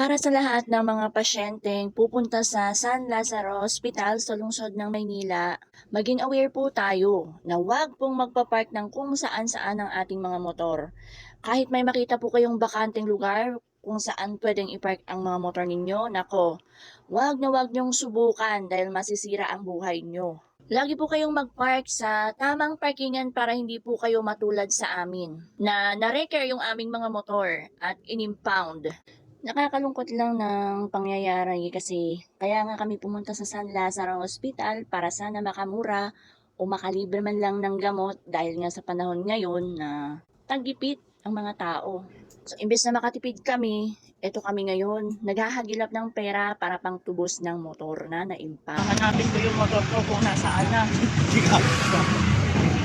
Para sa lahat ng mga pasyenteng pupunta sa San Lazaro Hospital sa lungsod ng Maynila, maging aware po tayo na huwag pong magpapark ng kung saan-saan ang ating mga motor. Kahit may makita po kayong bakanteng lugar kung saan pwedeng ipark ang mga motor ninyo, nako, huwag na huwag niyong subukan dahil masisira ang buhay niyo. Lagi po kayong mag-park sa tamang parkingan para hindi po kayo matulad sa amin na na-repair yung aming mga motor at inimpound. Nakakalungkot lang ng pangyayari kasi kaya nga kami pumunta sa San Lazaro Hospital para sana makamura o makalibre man lang ng gamot dahil nga sa panahon ngayon na tagipit ang mga tao. So, imbes na makatipid kami, eto kami ngayon, naghahagilap ng pera para pang tubos ng motor na na-impound. Hanapin ko yung motor ko kung nasaan na.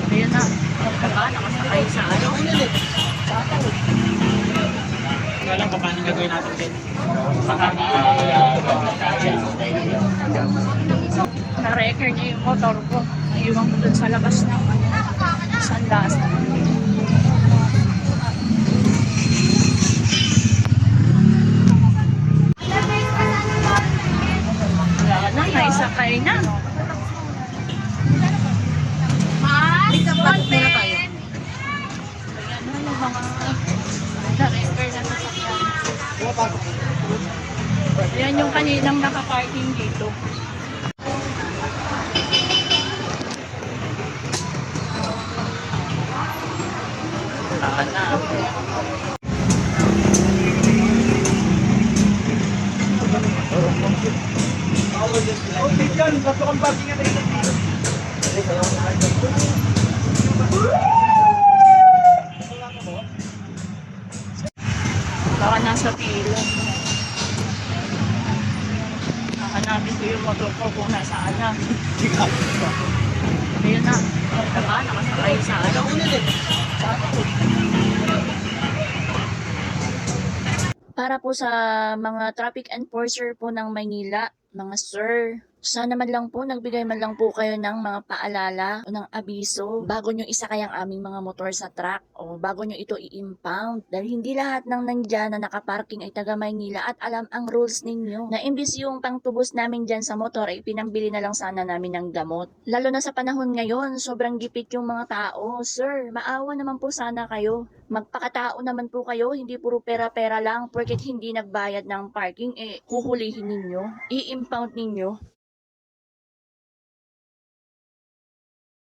Ayan na, nakasakay sa ano. Sa. Pa paano gagawin natin din. Na-record niya yung motor ko. Naiwan ko dun sa labas ng sandas. Wala na, naisakay na. Ayan na yung mga. Ayan yung kaninang nakaparking dito. Na? Okay, yan. Bato kang parking natin dito. Nasa pila. Hahanapin ko yung motor ko kung nasaan na. Ayun na. Baka nakasakay sa. Sa ano. Para po sa mga traffic enforcer po ng Maynila, mga sir, sana man lang po, nagbigay man lang po kayo ng mga paalala o ng abiso bago nyo isakay ang aming mga motor sa truck o bago nyo ito i-impound. Dahil hindi lahat ng nandyan na nakaparking ay taga Maynila at alam ang rules ninyo na imbis yung pangtubos namin dyan sa motor ay pinambili na lang sana namin ng gamot. Lalo na sa panahon ngayon, sobrang gipit yung mga tao. Sir, maawa naman po sana kayo. Magpakatao naman po kayo, hindi puro pera-pera lang porket hindi nagbayad ng parking, eh, huhulihin ninyo, i-impound ninyo.